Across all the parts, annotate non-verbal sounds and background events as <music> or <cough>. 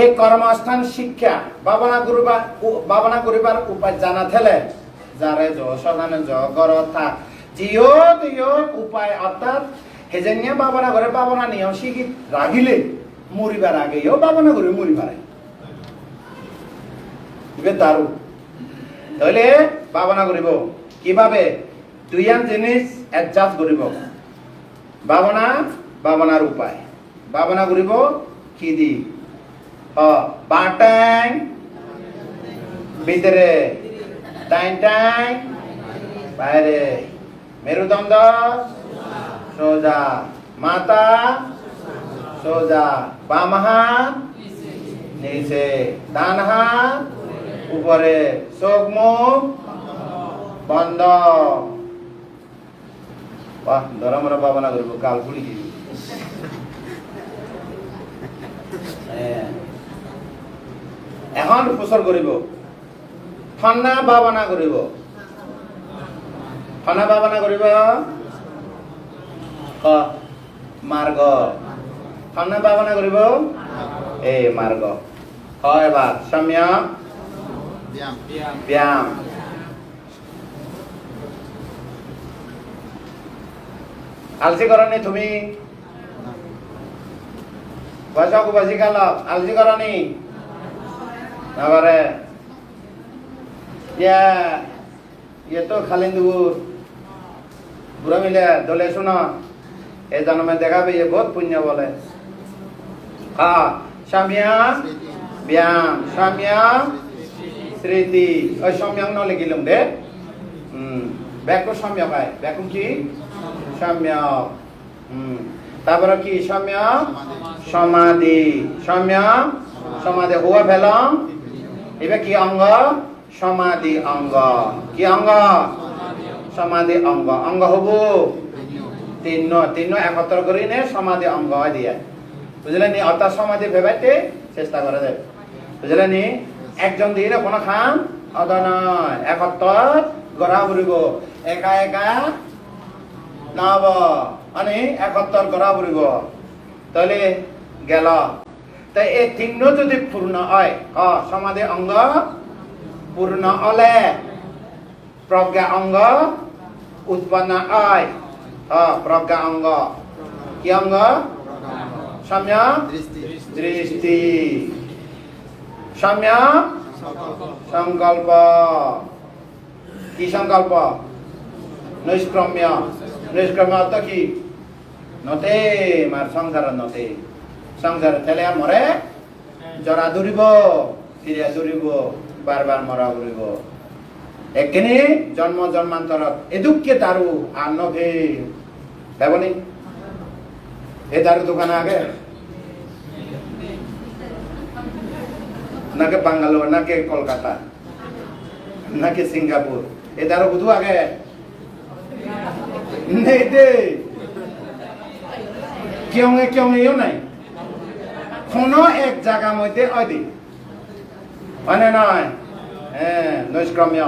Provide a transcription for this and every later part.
এই কর্মস্থান শিক্ষা ভাবনা করিবার ভাবনা করিবার উপায় জানা থেলে যারে জ সদানে জ গর থাক জিও দিও উপায় অর্থাৎ হেজেনিয়া ভাবনা করে ভাবনা নিয়ম শিখি রাগিলে মরিবার আগেও ভাবনা করে মরিবার আগে দারু তাহলে ভাবনা করিব কীভাবে? দুইয়ান জিনিস অ্যাডজাস্ট করিব ভাবনা ভাবনার উপায়। ভাবনা করিব কি দি? অ বাটাং ভিতরে। টাইম বাইরে। মেরুদণ্ড। সোজা। মাথা। সোজা। বাম নিচে। ডান উপরে। চোখ বন্ধ। বাহ, ধরমরা ভাবনা করব কাল ফুড়ি দিবি। হ্যাঁ। এখন প্রচার করিব। ঠান্ডা ভাবনা করিব। ঠান্ডা ভাবনা করিব। ক মার্গ। ঠান্ডা ভাবনা করিব। এই মার্গ। হয় এবার সম্যক ব্যায়াম। আলসি করনি তুমি? বসাকু বসি কাল আলসি করনি তারপরে, ইয়া তো খালি দুপুর বুড়া মিলে দলে শোনো, এই জন্মে দেখাবে ইয়ে বহুত পুণ্য বলে। সামিয়া স্মৃতি ব্যায়াম, সামিয়া, স্মৃতি। ওই সম্যক ন লিখিলাম দে। হুম ব্যাক সম্যক আয়। ব্যাক কি? সম্যক। হুম তারপরে কি? সম্যক সমাধি। সম্যক সমাধি। হুয়া ফেলম। এবার কি অঙ্গ? সমাধি অঙ্গ। কি অঙ্গ? সমাধি অঙ্গ। অঙ্গ হব? তিন তিন একত্র করি নে সমাধি অঙ্গ দিয়ে। বুঝলেন অর্থাৎ সমাধি ভেবাইতে চেষ্টা করে যায় বুঝলেন একজন দিয়ে কোনো খান অত নয়। একত্র গড়া ফুরিব একা একা নহব মানে একত্র গড়া ফুরিব তাহলে গেল। তো এই তিন যদি পূর্ণ হয় সমাধি অঙ্গ, পূর্ণ হলে প্রজ্ঞা অঙ্গ উৎপন্ন হয়। প্রজ্ঞা অঙ্গ। কি অঙ্গ? সম্যক দৃষ্টি। সংকল্প সংকল্প। কি সংকল্প? নৈষ্ক্রম্য। নৈষ্ক্রম্য অর্থ কি? নতে মার সংসার নতে সংসার ঠেলে মরে জরা দৌড়িব ফিরিয়া দৌড়িব বারবার মরা উড়িব একখিনি জন্ম জন্মান্তৰত এদুকে দারু আর নভে। এ দারু দোকান আগে। নাকি বাঙ্গালোর নাকি কলকাতা, নাকি সিঙ্গাপুর এ দারু বুধু আগে। নেই দে কেউ কেউ নাই। কোনো এক জায়গার মধ্যে অদি মানে নয়। হ্যাঁ নৈষ্ক্রম্য।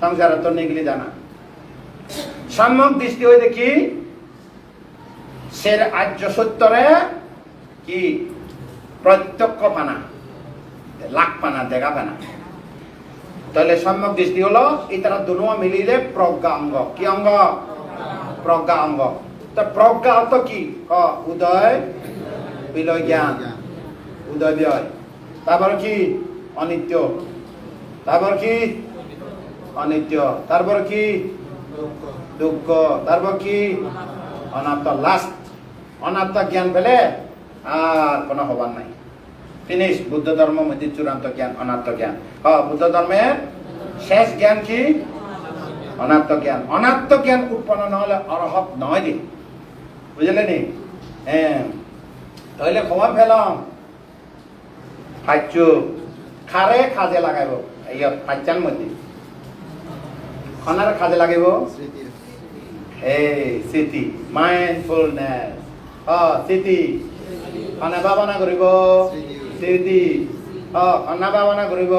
সংসার তো নিগলি জানা। সম্যক দৃষ্টি হয়ে দেখি সের আর্য সত্যরে কি? প্রত্যক্ষ পানা। লাখ পানা দেখা পানা। তাহলে সম্যক দৃষ্টি হলো এই তারা মিলিলে প্রজ্ঞা অঙ্গ। কি অঙ্গ? প্রজ্ঞা অঙ্গ। তো প্রজ্ঞা কি? ক, উদয়, বিলয় জ্ঞান। উদয় ব্যয় তারপর কি? অনিত্য। তারপর কি? অনিত্য। তারপর কি? দুঃখ। তারপর কি? অনাত্ম। লাস্ট অনাত্ম জ্ঞান পেলে আর কোনো হবার নাই। ফিনিশ বুদ্ধ ধর্ম মধ্যে চূড়ান্ত জ্ঞান, অনাত্ম জ্ঞান। বুদ্ধ ধর্মের শেষ জ্ঞান কি? অনাত্ম জ্ঞান। অনাত্ম জ্ঞান উৎপন্ন নহলে অরহত নহয় দি বুঝলে নি হ্যাঁ। তাহলে ক্ষমা ফেলাম খাইছো খারে খাজে লাগাইব। ইয়াত পাঁচান মধ্যে খনারে খাজে লাগিব। স্মৃতির এই স্মৃতি মাইন্ডফুলনেস অ স্মৃতি খনা ভাৱনা কৰিব। স্মৃতি অ খনা ভাৱনা কৰিব।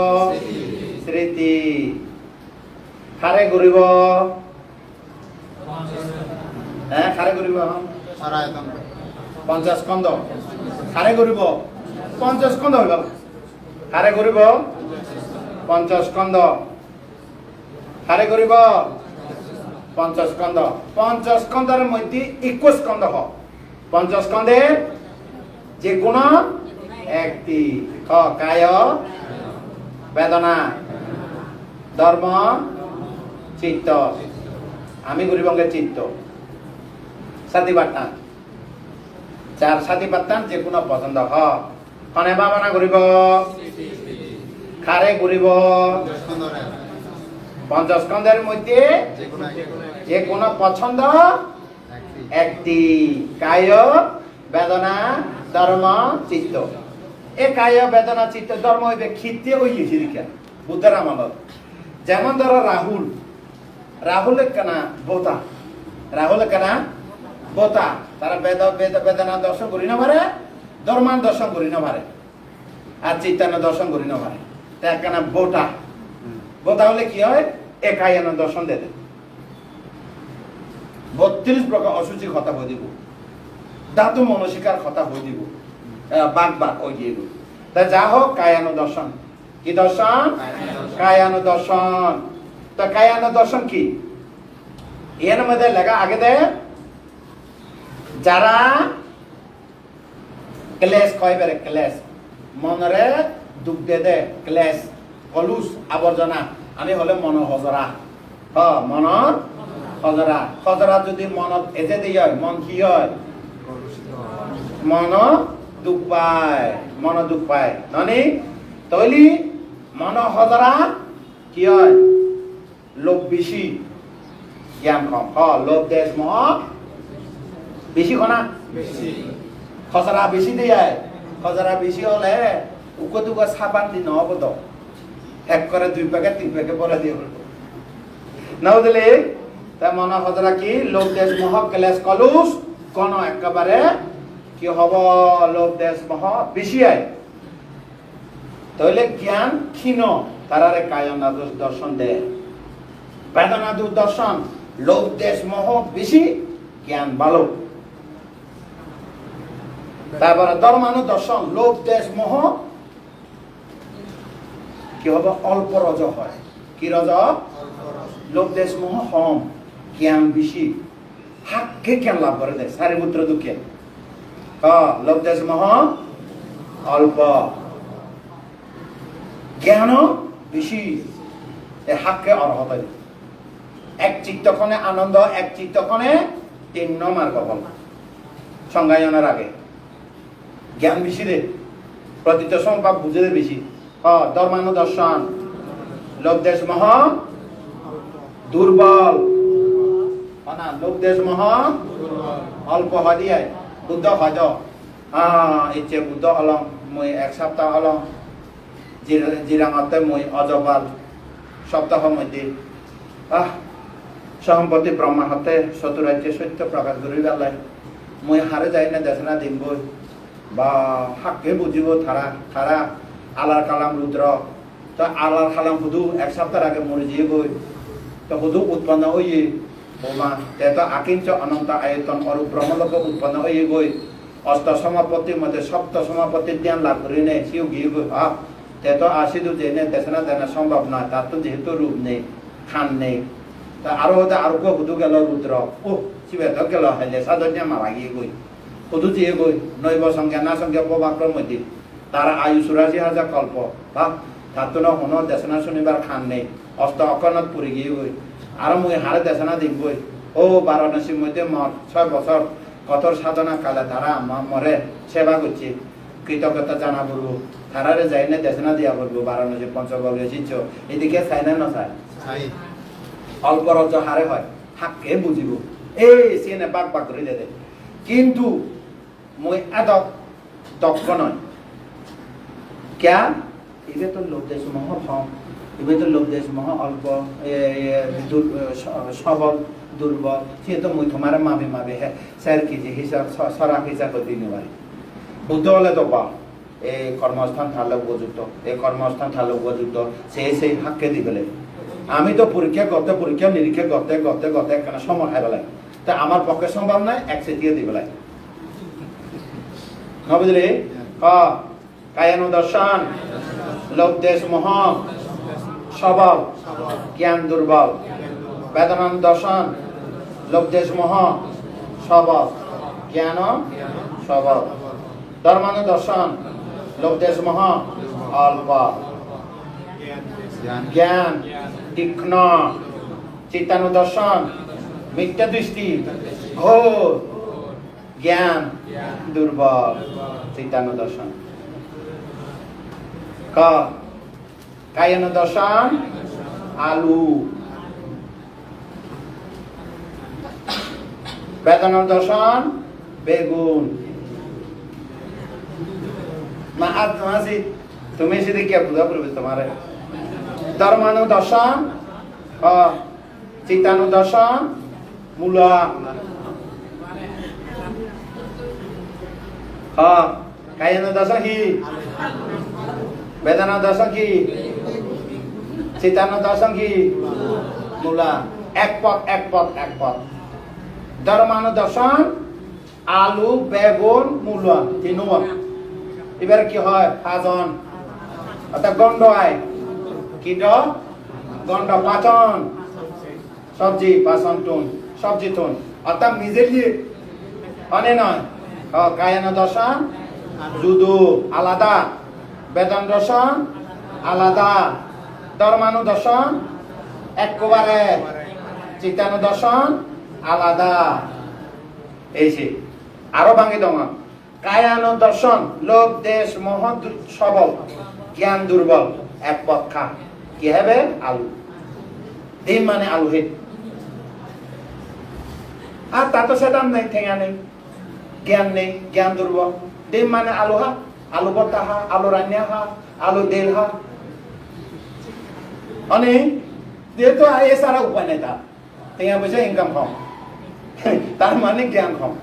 স্মৃতি খাৰে কৰিব হে খাৰে সরায়তন পঞ্চাশ স্কন্ধ খাৰে কৰিব পঞ্চাশ হৈ গ'ল কারে কৰিব পঞ্চস্কন্ধ কারে কৰিব পঞ্চস্কন্ধ পঞ্চস্কন্ধের মধ্যে একুশ স্কন্ধ হ। পঞ্চস্কন্ধের যে কোনো একটি ক কায়, বেদনা, ধর্ম, চিত্ত। আমি গরিবঙ্গে চিত্ত। সাথী বাট্টান চার সাথী বাট্টান যে কোনো পছন্দ হ। কনে ভাবনা করিব। খারে স্কন্দরে পঞ্চস্কন্ধের মধ্যে যে কোনো পছন্দ একটি। কায় বেদনা ধর্ম চিত্ত। এ কায় বেদনা চিত্ত ধর্ম হইবে খিতে ওই হিরিকা বুদ্ধের আমলত। যেমন ধরো রাহুল। রাহুল কেনা বোতা। রাহুল কেনা বোতা। তারা বেদ বেদ বেদনা দর্শন করি না পারে। ধর্মান দর্শন করি না পারে আর চিত্তান্ন দর্শন করি না পারে তা কেনা বোটা। বোতা হলে কি হয়? একাই একায়ন দর্শন দেবে বত্রিশ প্রকার অসুচি কথা হয়ে দিব। ধাতু মনসিকার কথা হয়ে দিব। বাক বাক হয়ে গিয়ে দিব। তা যা হোক কায়ানো দর্শন? কি দর্শন? কায়ানো দর্শন। তা কায়ানো দর্শন কি? এর মধ্যে লেখা আগে দে। যারা ক্লেশ কয় বেড়ে ক্লেশ? মনরে দুঃখ দে দে ক্লেশ। কলুষ আবর্জনা আমি হলে মন হজরা হ মনৰ হজরা হজরা যদি মনত এজে দি হয় মন কি হয়? মন দুখ পায় মন দুখ পায়। ননি তৈলি মন হজরা কি হয়? লোভ বেশি জ্ঞান কম। হ লোভ দেশ মহ বেশি খনা খসরা বেশি দিয়ে খসরা বেশি হলে উকো দুকো সাবান দি নহব তো এক করে দুই প্যাকেট তিন প্যাকেট বলে দিয়ে বলব না বুঝলি তা মনে হজরা কি? লোক দেশ মহ ক্লেশ কলুষ কোন একেবারে কি হব? লোক দেশ মহ বেশি আয় তাহলে জ্ঞান ক্ষীণ তারারে কায়না দর্শন দেয় বেদনা দর্শন লোক দেশ মহ বেশি জ্ঞান ভালো তারপরে ধর্মানু দর্শন, লোক, দেশ, মোহ। কি হবে? অল্প রজ হয়। কি রজ? লোক, দেশ, মোহ, হম। জ্ঞান বেশি। হাক্কে জ্ঞান লাভ করে দেয় সারিপুত্র দুঃখে। ক, লোক, দেশ, মোহ, অল্প। জ্ঞান বেশি। এ হাক্কে অর্হত এক চিত্তক্ষণে আনন্দ, এক চিত্তক্ষণে তিন বল সংজ্ঞায়নের আগে। জ্ঞান বেশি রে প্রতীত সম্পাপ বুঝে দে বেশি ধর্মানু দর্শন। লোক দেশ মহ দুর্বল। না, লোক দেশ মহ অল্প দিয়ে বুদ্ধ দ হ্যাঁ ইচ্ছে বুদ্ধ হলং মই এক সপ্তাহ হলং জিরাঙতে মই অজবাল সপ্তাহ মধ্যে। আহ সম্পত্তি ব্রহ্মা হতে চতুরাজ্যে সত্য প্রকাশ করি পেলাই মই হারে যাই না দেশ না দিন বই বা হাকে বুঝিব তারা তারা আলার কালাম রুদ্র তো আলার কালাম শুধু এক সপ্তাহ আগে মরে যেয়ে গই তো শুধু উৎপন্ন হইয়ে বোমা তে তো আকিঞ্চ অনন্ত আয়তন অরু ব্রহ্মলোক উৎপন্ন হইয়ে গই অষ্ট সমাপত্তির মধ্যে সপ্ত সমাপত্তির জ্ঞান লাভ করি নে, সিও গিয়ে গই হা তে তো আসিদু যে নে দেশনা দেনা সম্ভব নয় তার তো যেহেতু রূপ নেই, খান নেই। তা আরও হতে আরও শুধু গেল রুদ্র ও শিবে তো গেল, হাইলে সাধন্য মারা গিয়ে গই শুধু দিয়ে গই নৈব সংজ্ঞা না সংজ্ঞা প্রভাক্রম মধ্যে তার আয়ু চুরাশি হাজার কল্প বা তার তো হন দেশনা শনিবার খান নেই অষ্ট অকনত পুরি গিয়ে গই আর মুই হারে দেশনা দিবই ও বারাণসীর মধ্যে মর ছয় বছর কতর সাধনা কালে তারা আমার মরে সেবা করছে কৃতজ্ঞতা জানা বলব তারারে যাই না দেশনা দিয়া বলব বারাণসী পঞ্চগড় এসেছ এদিকে চাই না না চাই। চাই অল্প রজ হারে হয় হাককে বুঝিব এই সিনে বাক বাক করে দে। কিন্তু মই আদক দক্ষ নয়। ক্যা? এবে তো লোক দেশ মহ ভম এবে তো লোক দেশ মহ অল্প স- সবল দুর্বল সে তো মই তোমার মাবে মাবে হ্যাঁ স্যার কি যে হিসাব সরা হিসাব দিনে পারি হলে তো বা এই কর্মস্থান থাকলে উপযুক্ত এই কর্মস্থান থাকলে উপযুক্ত সেই সেই হাককে দিবেলে আমি তো পরীক্ষা করতে পরীক্ষা নিরীক্ষা করতে করতে করতে একখানা সময় বেলায় তা আমার পক্ষে সম্ভব নয় এক সেটিয়ে দি ক, কায়ানু দর্শন দেশ মোহ, সবল, জ্ঞান দুর্বল, বেদনান দর্শন লোভ দেশ মোহ, সবল, জ্ঞান সবল, ধর্মানু দর্শন লোভ দেশ মোহ, অল্প, জ্ঞান তীক্ষ্ণ, চিত্তানু দর্শন, মিথ্যা দৃষ্টি, ঘোর জ্ঞান দুর্বল চিত্তানু দর্শন। ক কায়ানু দর্শন আলু। বেদনার দর্শন বেগুন। তুমি সেদিকে কে বুঝা পড়বে তোমারে ধর্মানু দর্শন ক চিত্তানু দর্শন মূলা। হ কায়ানু দর্শন কি? বেদনা কি? চিত্তানু দর্শন কি? মূলা। এক পথ এক পথ এক পথ ধর্মানু দর্শন, আলু, বেগুন, মূলা তিনুয়া এবার কি হয়? পাঁচজন অর্থাৎ গন্ড আয় কীট গন্ড পাচন। সবজি, পাচন টুন সবজি টুন অর্থাৎ নিজেরলি অনে নয়। কায়ান দর্শন জুদু আলাদা, বেদন দর্শন আলাদা ধর্মানু দর্শন একবারে চিত্তানু দর্শন আলাদা। এই যে, আরও ভাঙি দমা কায়ানো দর্শন লোক দেশ মোহ দু- সবল, জ্ঞান দুর্বল, এক পক্ষা কি হবে? আলু। ডিম মানে আলু হেট আর তা তো সেটা নেই, ঠেঙা নেই। জ্ঞান নেই, জ্ঞান দুর্বল। ডিম মানে আলু হা, আলু বটা হা, আলু রান্না হা, আলু তেল হা। অনেক যেহেতু এছাড়া উপায় নেই তার। টেঙা পয়সা ইনকাম কম। <laughs> তার মানে জ্ঞান কম।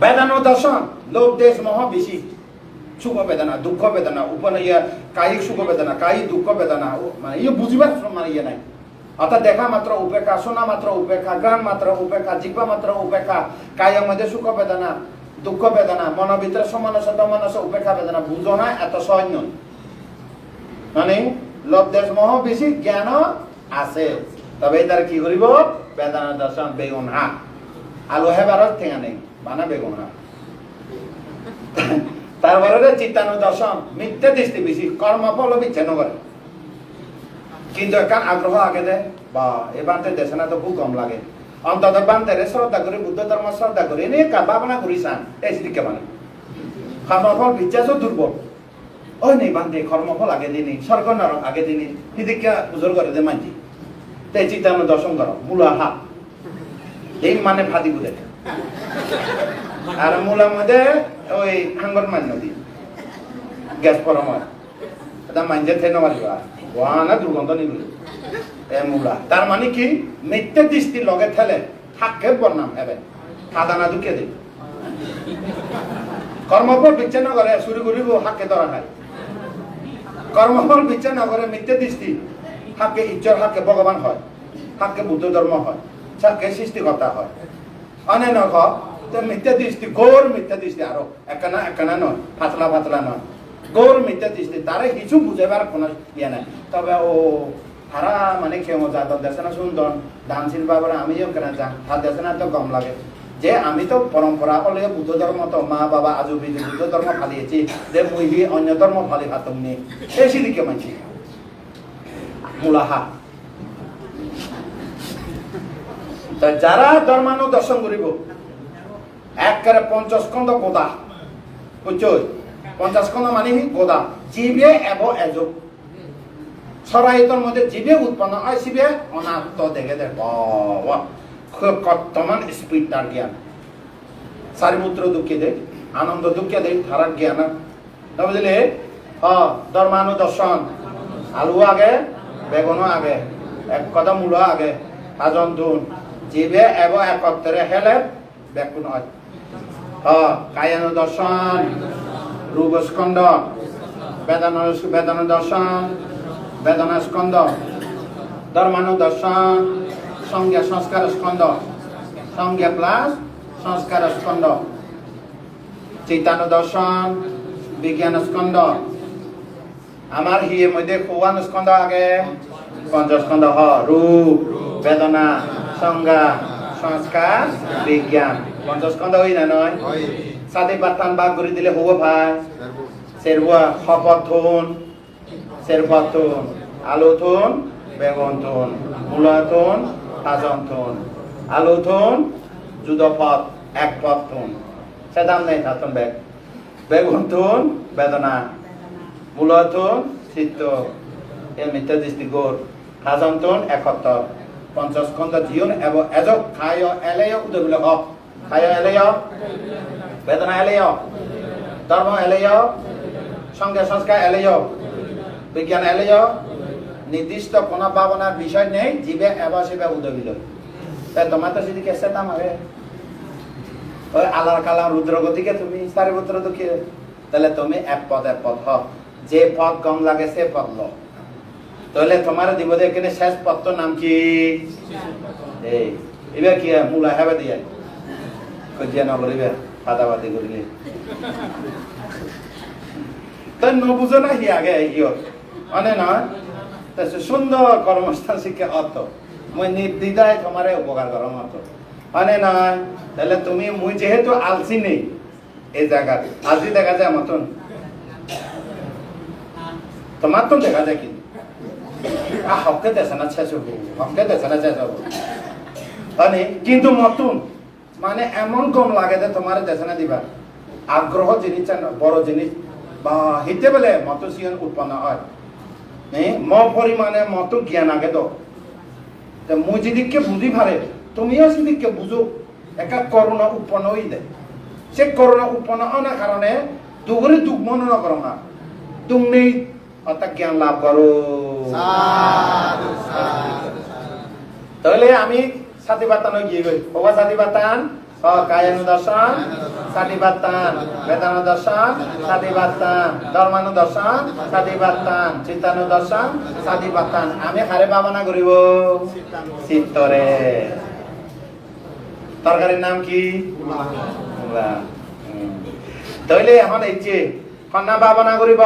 বেদনা দর্শন লোভ, দেশ, মোহ বেশি। সুখ বেদনা, দুঃখ বেদনা উপনে ইয়ে কায়িক সুখ বেদনা, কায়িক দুঃখ বেদনা মানে ইয়ে বুঝিবার মানে ইয়ে নাই। অর্থাৎ দেখা মাত্র উপেক্ষা, শোনা মাত্র উপেক্ষা গান মাত্র উপেক্ষা জিজ্ঞা মাত্র উপেক্ষা কায়ের মধ্যে সুখ বেদনা, দুঃখ বেদনা মনের ভিতরে সমানস দমনস উপেক্ষা বেদনা, বুঝো না, এত সহজ নয়। মানে লোভ দেশ মোহ বেশি, জ্ঞান আছে। তবে তার কি করিব? বেদনা দর্শন, বেগুন হা আলু হেবারত ঠেঙা নেই, বানা বেগুন হা তারপরে চিত্তানু দর্শন মিথ্যে দৃষ্টি বেশি, কর্মফল বিচ্ছিন্ন করে। কিন্তু একান আগ্রহ আগে দেয় বা এ বানতে দেশে না তো খুব কম লাগে। অন্তত বানতে শ্রদ্ধা করে বুদ্ধ ধর্ম শ্রদ্ধা করে এনে ভাবনা করি চান এই সিদিকে মানে। কর্মফল বিশ্বাসও দুর্বল ওই নেই বান্ধে কর্মফল আগে দিনই স্বর্গ নরক আগে দিনই সিদিকে উজল করে দে মানছি তাই চিত্তানু দর্শন করো মূলা হা এই মানে ফাদি বুঝে আর মূলার মধ্যে ওই হাঙ্গর মান্য দি গ্যাস পরমার এটা মাঞ্জে থেন মারিবা ওয়ানা দুর্গন্ধ নিবি এ মূলা। তার মানে কি? মিথ্যে দৃষ্টি লগে ঠেলে থাকে বর্ণাম এবে খাদানা ঢুকে দে কর্মফল বিচ্ছিন্ন করে শুরু করিব হাকে ধরা খায় কর্মফল বিচ্ছিন্ন করে মিথ্যে দৃষ্টি হাকে ঈশ্বর হাকে ভগবান হয় হাকে বুদ্ধ ধর্ম হয় হাকে সৃষ্টিকর্তা হয়। অনেক মিথ্যা দৃষ্টি গৌর মিথ্যা দৃষ্টি আরও। একানা একানা নয় পাতলা পাতলা নয়। গৌর মিথ্যা দৃষ্টি তারে কিছু বুঝাবার কোনো ইয়ে নাই। তবে ও হারা মানে কেমন যা তো দেশে না সুন্দর ডান্সিন বাবার আমিও কেন যা তার দেশে না তো কম লাগে। যে আমি তো পরম্পরা হলে বুদ্ধ ধর্ম তো মা বাবা আজও বিধি বুদ্ধ ধর্ম ফালিয়েছি, যে মুই অন্য ধর্ম ফালি হাতম নি এই সিদিকে মানছি মূলাহা। তা যারা ধর্মানু দর্শন করিব, একবারে পঞ্চাশ খন্ড গোদা বুঝছ পঞ্চাশ খন্ড মানে গোদা। জীবে এব এযোগ সরাইতর মধ্যে জীবে উৎপন্ন হয় শিবে অনাত্ম দেখে খুব কর্তমান স্পিড তার জ্ঞান। সারিমূত্র দুঃখে দেখ আনন্দ দুঃখে দেখ তারার জ্ঞান বুঝলে হ ধর্মানু দর্শন আলু আগে বেগুনও আগে। এক কথা মূল আগে। সাজন ধুন। জীবে এব একত্রে হেলে বেগুন হয়। হ কায়ানু দর্শন রূপস্কন্দ বেদন বেদন দর্শন বেদনা স্কন্দ ধর্মানু দর্শন সংজ্ঞা সংস্কার স্কন্দ সংজ্ঞা প্লাস সংস্কার স্কন্দ চৈতান্য দর্শন বিজ্ঞান স্কন্দ আমার হিয়ের মধ্যে কোয়ান স্কন্ধ আগে। পঞ্চস্কন্ধ হ। রূপ, বেদনা, সংজ্ঞা, সংস্কার, বিজ্ঞান। পঞ্চস্কন্ধ হই না নয়? সাথে বাতান বাগ করে দিলে হব ভাই। সার্ব হপথুন সেরপথুন আলুথুন বেগন্থুন মূলাথুন হাজন্থুন আলুথুন যুদপথ এক পথুন সেদাম নেই থাতুন বেগ। বেগন্থুন বেদনা মূলাথুন চিত্ত এর মিথ্যা দৃষ্টিগোর হাজন্থুন একত্র পঞ্চস্কন্ধ জীবন এবং এজক খায়, এলেয় উদবিল হক খায়, এলেয়। বেদনা এলেয় ধর্ম এলেয় সঙ্গে সংস্কার এলেয় বিজ্ঞান এলেয় নির্দিষ্ট কোনো ভাবনার বিষয় নেই জীবে এবার সেবে উদবিল তাই তোমার তো যদি কেসে দাম হবে ওই আলার কালাম রুদ্রগতিকে তুমি সারিপুত্র দুঃখে তাহলে তুমি এক পদ এক পদ হ যে পদ কম লাগে সে পদ ল। তাহলে তোমার দিব এখানে শেষ পদ নাম কি? এই এবার কি? মূলা হেবে দিয়ে। কজিয়া নকরিবে ফাদাবাদি করিলে তাই নবুঝো না হি আগে ইয়ত মানে তাই সুন্দর কর্মস্থান শিক্ষা অর্থ মই নির্দ্বিধায় তোমারে উপকার করো অর্থ মানে নয় তাহলে তুমি মুই যেহেতু আলসি নেই, এই জায়গার আলসি দেখা যায় মতন। তোমার তো দেখা যায় কিন্তু। আ হকে দেশে না শেষ হব হকে দেশে না শেষ হব মানে কিন্তু মতন। মানে এমন কম লাগে যে তোমার দেশে দিবা। আগ্রহ জিনিস বড় জিনিস বা হিতে বলে মত সিয়ন উৎপন্ন হয়। ম পরিমাণে মত জ্ঞান আগে তো মুই যেদিকে বুঝি পারে তুমিও সেদিকে বুঝো একা করোনা উৎপন্ন হয়ে দেয় সে করোনা উৎপন্ন হওয়ার কারণে দুগুরে দুঃখ মনে না। করো না তুমি অর্থাৎ জ্ঞান লাভ করো তাহলে আমি সাথী বাতানো গিয়ে গই। বাবা সাথী বাতান ও কায়ানু দর্শন সাথী বাতান বেদানু দর্শন সাথী বাতান ধর্মানু দর্শন সাথী বাতান চিন্তানু দর্শন সাথী বাতান আমি হারে ভাবনা করিব চিত্তরে। তরকারির নাম কি। হুম। এখন এই যে কন্যা ভাবনা করিব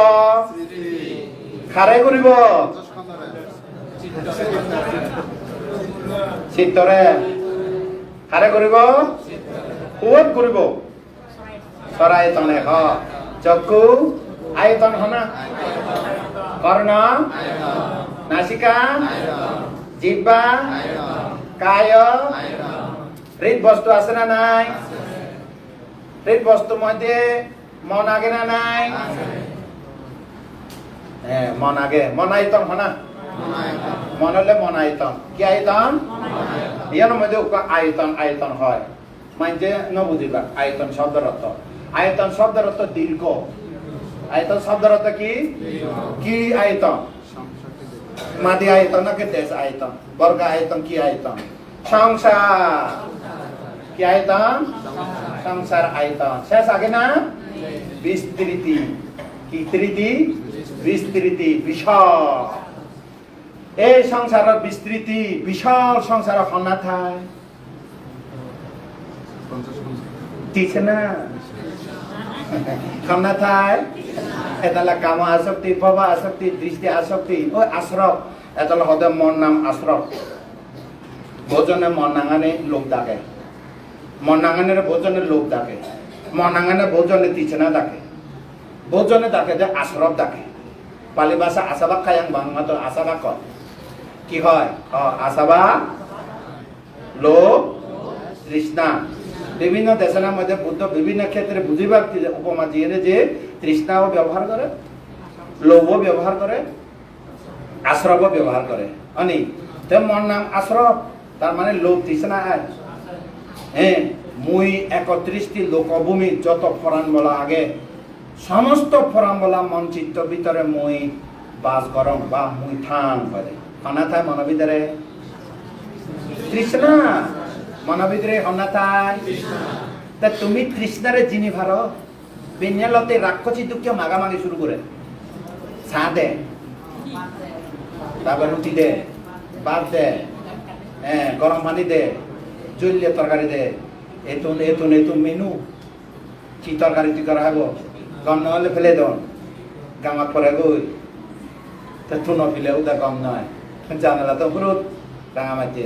খারে করিব। <laughs> চিত্তৰে হাৰে কৰিব? ক'ত কৰিব। চৰাইতনে হ চকু আয়তন হনা। কৰ্ণ। নাসিকা। জিহ্বা। কায়। হৃদ বস্তু আছে না নাই? হৃদ বস্তু মধ্যে মন আগে না নাই? হ্যাঁ মন আগে। মন আয়তন হনা। মন হলে মন কি আয়তন? ইয়ার মধ্যে আয়তন আয়তন হয়। মানে নবুঝিবা আয়তন শব্দের আয়তন শব্দের অর্থ দীর্ঘ। আয়তন শব্দের কি? কি আয়তন? মাদি আয়তন নাকি দেশ আয়তন? বর্গ আয়তন কি আয়তন? সংসার। কি আয়তন? সংসার আয়তন। শেষ আগে না? বিস্তৃতি। কি তৃতি? বিস্তৃতি বিশাল এই সংসাৰৰ বিস্তৃতি, বিশাল সংসাৰৰ সনা ঠাই। দিছে না? সনা ঠাই। এটালে কাম আসক্তি, ভৱ আসক্তি, দৃষ্টি আসক্তি। ঐ আশ্ৰক এটালে সদায় মন নাম আশ্ৰক ভোজনে মন নাঙানে লোক ডাকে। মন নাঙানের ভোজনে লোক ডাকে। মন নাঙানে ভোজনে তিছে ডাকে। ভোজনে ডাকে যে আশ্রব ডাকে। পালি ভাষা আশাবাক খায়াং বাংলাতো আশাবাক কয়। কি হয়? অ আশাবা লোভ তৃষ্ণা। বিভিন্ন দেশের মধ্যে বুদ্ধ বিভিন্ন ক্ষেত্রে বুঝিবার উপমা দিয়ে যে তৃষ্ণাও ব্যবহার করে লোভও ব্যবহার করে আশ্রবও ব্যবহার করে অনি তো মন নাম আশ্রব তার মানে লোভ, তৃষ্ণা আয় হ্যাঁ মুই একত্রিশটি লোকভূমি যত ফরান বলা আগে, সমস্ত ফরান বলা মন চিত্ত ভিতরে মুই বাস গরম বা মুই থান করে খানা থায় মন ভিতরে তৃষ্ণা মন ভিতরে হনা থায় তা তুমি তৃষ্ণারে জিনি ভার বেনিয়ালতে রাক্ষসী দুঃখ মাগামাগি শুরু করে চা দে। তারপর রুটি দে, ভাত দে গরম পানি দে জলিয়ে তরকারি দে এতুন এতুন এতুন মেনু। কি তরকারি তুই করা হব? গম নহলে ফেলে দন গামাত পরে গই তা টুনো ফিলে উদা কম নয় জানালা তো পুরুত রাঙা মাঝে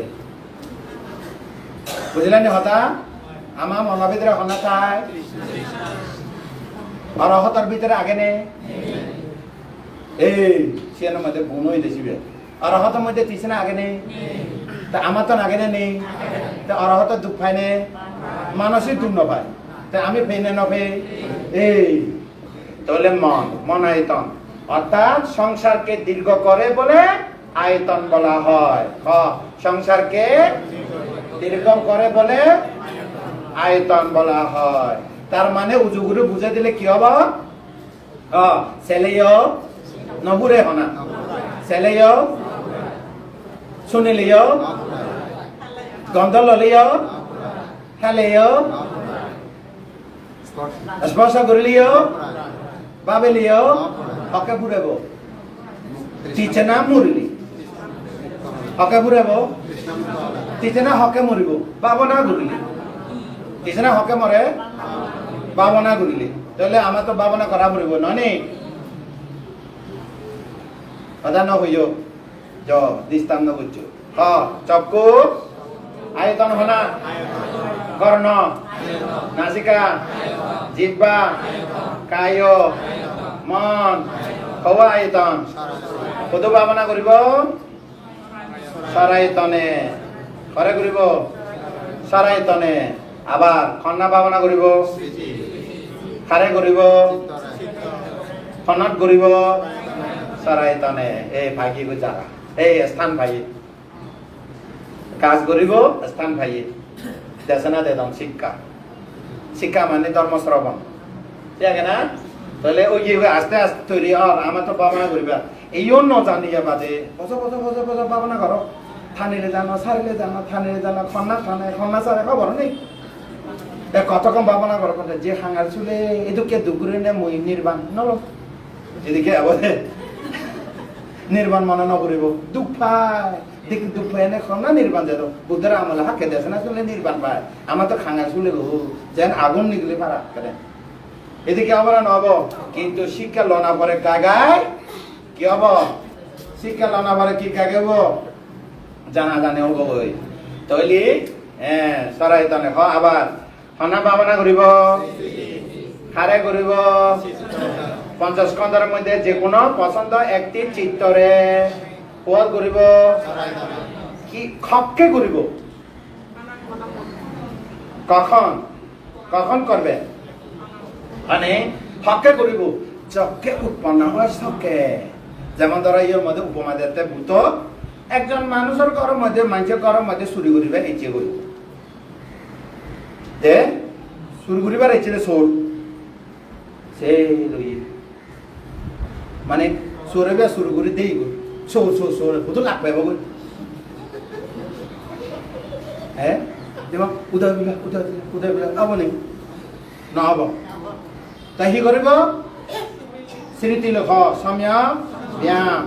বুঝলেন হতা আমার মনের ভিতরে হনা চায় অরহতর ভিতরে আগে নে এই সিয়ানোর মধ্যে গুণ হয়ে দেখিবে অরহতর মধ্যে তিসনা আগে নেই তা আমার তো আগে নেই তা অরহতর দুঃখ পায় নে মানসিক দুঃখ নপায় তা আমি পেনে নপে এই তাহলে মন মন আয়তন অর্থাৎ সংসারকে দীর্ঘ করে বলে আয়তন বলা হয়। ক সংসারকে দীর্ঘ করে বলে আয়তন বলা হয়। তার মানে উজুগুরু বুঝে দিলে কি হব? অ ছেলেও নবুরে হনা। ছেলেও শুনিলিও গন্ধ ললিও খেলেও স্পর্শ করিলিও বাবেলিও হকে ফুরাব তিছে না মুরিলি হকে ফুরাব তিছে না হকে মরিব বাবনা ঘুরিলি তিছে না হকে মরে বাবনা ঘুরিলি তাহলে আমার তো বাবনা করা পড়িব ননি কথা ন হইয় জ দৃষ্টান্ত বুঝছ হ চক্ষু আয়তন হনা। কর্ণ নাসিকা জিহ্বা। কায়। মন। হওয়া আয়তন। কত ভাবনা করিব সরায়তনে করে করিব সরায়তনে আবার খন্না ভাবনা করিব খারে করিব খনত করিব সরায়তনে। এই ভাগি জাগা এই স্থান ভাগি কাজ করিব স্থান ভাই দেশনা দেদম শিক্ষা। শিক্ষা মানে ধর্ম শ্রবণ। ঠিক না? তাহলে ওই আস্তে আস্তে তৈরি হর আমার তো ভাবনা করিবা এইও ন জানিয়া বাদে। বছ বছ বছ বছ ভাবনা করো। থানিলে জানো, সারিলে জানো থানিলে জানো, খন্না থানে খন্না সারে খবর নেই? কত কম ভাবনা করো যে হাঙার চুলে এদিকে দুগুরে নে মই নির্বাণ, নলো। এদিকে আবার নির্বাণ মনে নকরিব দুঃখ পায়। দেখি দুঃখ পায়, এনে খন্না নির্বাণ যেত বুদ্ধরা আমলে হাকে দেশে না চলে নির্বাণ পায়। আমার তো খাঙা চুলে গো। যেন আগুন নিগলে পারা করে এদিকে আবার নব। কিন্তু শিক্ষা লনা পরে কাগায় কি হব শিক্ষা লনা পরে কি কাগাব জানা জানে ওই তৈলি হ্যাঁ সরাই তনে হ আবার হনা ভাবনা করিব হারে করিব পঞ্চাশ স্কন্ধের মধ্যে যে কোনো পছন্দ একটি চিত্তরে কোয়াল করিব কি খপকে করিব কখন? কখন করবে মানে হকে করিব চকে উৎপন্ন হয় সকে যেমন ধরো ইয়ের মধ্যে উপমা দিতে ভূত একজন মানুষের ঘরের মধ্যে, মানুষের ঘরের মধ্যে চুরি করিবে ইচ্ছে করিব যে চুরি করিবার ইচ্ছে চোর। লই মানে চোরে বে চুরি করে দেই গো চোর চোর চোর কত লাগ পাইব গো হ্যাঁ দেবা উদা বিলা উদা বিলা উদা বিলা হব নেই? নহব তাই সি কৰিব স্মৃতি লোক সম্য ব্যায়াম।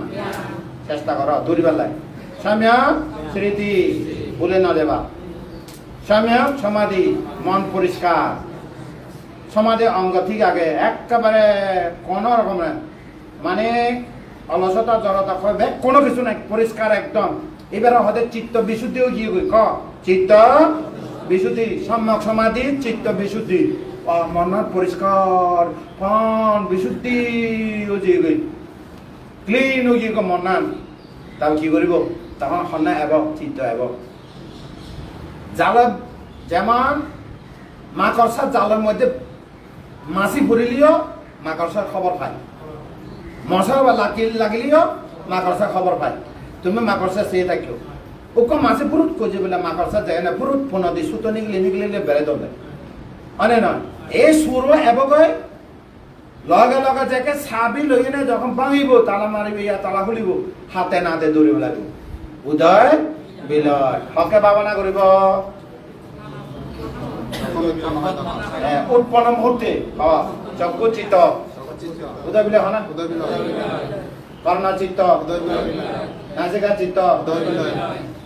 চেষ্টা কৰ দৌৰিব লাগে। সম্য স্মৃতি ভুলে নদেবা সম্য সমাধি মন পরিষ্কার। সমাধি অঙ্গ ঠিক আগে একেবারে কোনো রকমের মানে অলসতা জড়তা বেগ কোনো কিছু নাই পরিষ্কার একদম। এবার হতে চিত্ত বিশুদ্ধিও গিয়ে গই ক? চিত্ত বিশুদ্ধি সম্যক সমাধি চিত্ত বিশুদ্ধি। অ, মনৰ পৰিষ্কাৰ ফন বিশুদ্ধি যে গৈ ক্লিন হৈ গৈ মন নাম তাৰ কি কৰিব তখন সন্না এব চিত্ত এব জালত যেমন মাকড়সার জালের মধ্যে মাছি পড়িলিও মাকড়সার খবর পায়। মশা বা লাগিল লাগিলিও মাকড়সার খবর পায়। তুমি মাকড়সা চেয়ে থাকিও। ওকে মাছে পুরুত খুঁজে বলে মাকড়সা যায় না পুরুত ফোন দি সুতো নিগলে নিগলে বেড়ে দলে অনে নয় এই সুর এবগৈ লগে লগে যাকে চাবি লৈ কিনে যখন ভাঙিব তালা মারিব ইয়া তালা খুলিব, হাতে নাতে দৌৰিব লাগিব। উদয় বিলয় হকে ভাৱনা কৰিব? এ, উৎপন্ন মুহূৰ্তে। উদয় বিলয় কর্ণ চিত্ত নাসিকা চিত্ত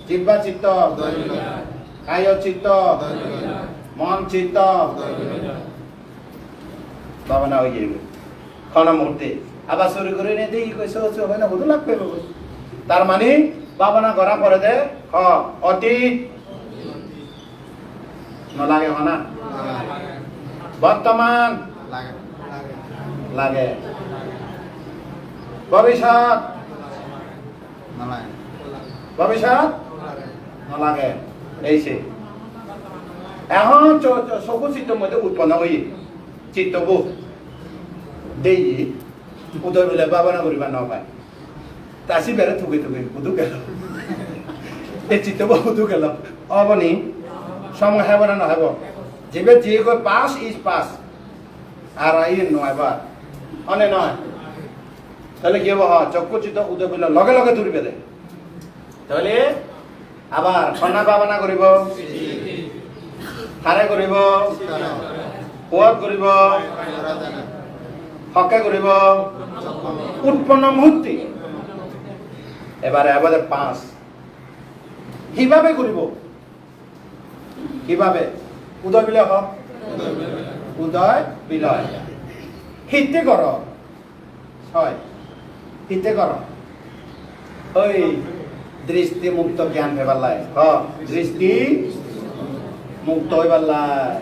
জিহ্বা চিত্ত কায় চিত্ত মন চিত্ত ভাবনা হয়ে যাবে ক্ষণ মুহূর্তে আবার চুরি করে নিয়ে দিয়ে কইছে হচ্ছে হয় না হুদু লাগবে তার মানে ভাবনা করা পরে দে হ অতি। নলাগে হনা বর্তমান লাগে। ভবিষ্যৎ ভবিষ্যৎ নলাগে। এই সে এখন চকু চিত্তৰ মধ্যে উৎপন্ন হৈ চিত্তবোৰ দেই। উদয় বোলে ভাৱনা কৰিব নাপায়। তাচি বেৰে থুকি থুকি উদু গেল এই চিত্তবোৰ উদু গেল অবনি সময় হ'ব না নহ'ব যিবে যি কয় পাছ ইজ পাছ আর ই নয় বা অনে নয় তাহলে কি হব চক্ষু চিত্ত উদয় বোলে লগে লগে তুলিবে দে তাহলে আবার সন্না ভাৱনা কৰিব হাৰে কৰিব সোৱাদ কৰিব হকে কৰিব উৎপন্ন মুহূৰ্তি এবারে এবারে পাঁচ। কীভাবে কৰিব কীভাবে? উদয় বিলয় হওক উদয় বিলয়। হিতে কৰ হয় হিতে কৰ ওই দৃষ্টি মুক্ত জ্ঞান পেপালাই হ দৃষ্টি মুক্ত হইবাল্লাই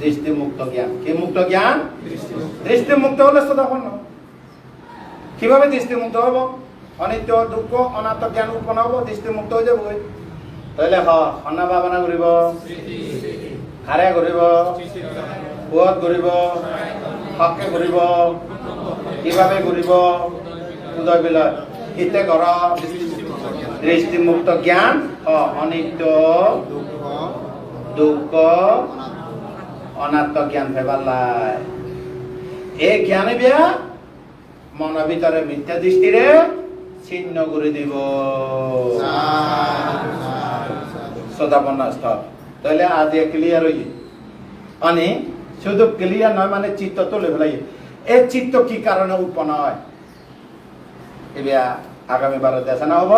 দৃষ্টি মুক্ত জ্ঞান। কি মুক্ত জ্ঞান? দৃষ্টি মুক্ত হলে সদাপন্ন কীভাবে দৃষ্টি মুক্ত হব? অনিত্য, দুঃখ, অনাত্ম, জ্ঞান উৎপন্ন হব দৃষ্টি মুক্ত হৈ যাবগৈ তাহলে হ সন্না ভাৱনা কৰিব হাৰে কৰিব সোৱাদ কৰিব হকে কৰিব কীভাবে কৰিব উদয় বিলয়। হিতে কৰ দৃষ্টি মুক্ত জ্ঞান অনিত্য, দুঃখ, অনাত্ম জ্ঞান ফেবাল্লাই এই জ্ঞানে বিয়া মনৰ ভিতৰে মিথ্যা দৃষ্টিৰে ছিন্ন করে দিব সদাপন্ন তাহলে আজ ক্লিয়ার হয়ে মানে শুধু ক্লিয়ার নয় মানে চিত্ত এ চিত্ত কি কারণে উৎপন্ন হয়? এবার আগামী বারো দেখানো হব?